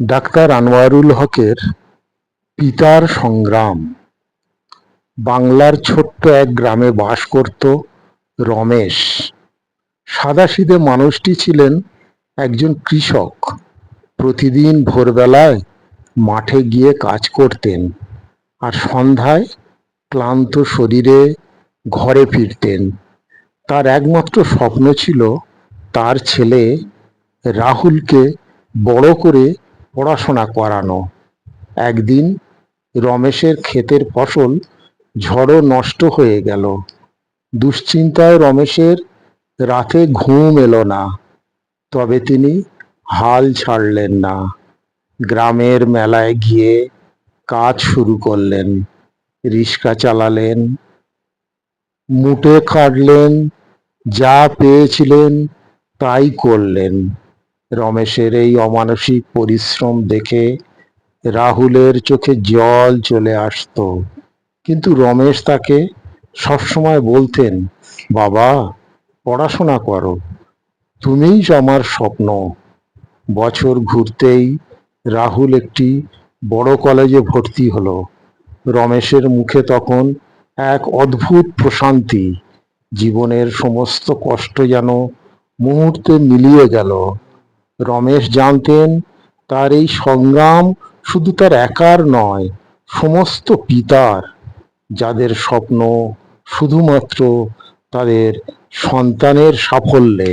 Doctor Anwarul হকের পিতার সংগ্রাম। বাংলার ছোট্ট এক গ্রামে বাস করত রমেশ। সাদাসিধে মানুষটি ছিলেন একজন কৃষক। প্রতিদিন ভোরবেলায় মাঠে গিয়ে কাজ করতেন আর সন্ধ্যায় ক্লান্ত শরীরে ঘরে ফিরতেন। তার একমাত্র স্বপ্ন ছিল তার ছেলে রাহুলকে বড় করে পড়াশোনা করানো। একদিন রমেশের ক্ষেতের ফসল ঝড়ো নষ্ট হয়ে গেল। দুশ্চিন্তায় রমেশের রাতে ঘুম এলো না। তবে তিনি হাল ছাড়লেন না। গ্রামের মেলায় গিয়ে কাজ শুরু করলেন। রিক্সা চালালেন। মুটে খাটলেন। যা পেয়েছিলেন তাই করলেন। রমেশের এই অমানসিক পরিশ্রম দেখে রাহুলের চোখে জল চলে আসতো। কিন্তু রমেশ তাকে সবসময় বলতেন, বাবা, পড়াশোনা করো। তুমিই আমার স্বপ্ন। বছর ঘুরতেই রাহুল একটি বড় কলেজে ভর্তি হলো। রমেশের মুখে তখন এক অদ্ভুত প্রশান্তি। জীবনের সমস্ত কষ্ট যেন মুহূর্তে মিলিয়ে গেল। রমেশ জানতেন, তার এই সংগ্রাম শুধু তার একার নয়, সমস্ত পিতার। যাদের স্বপ্ন শুধুমাত্র তাদের সন্তানের সাফল্যে।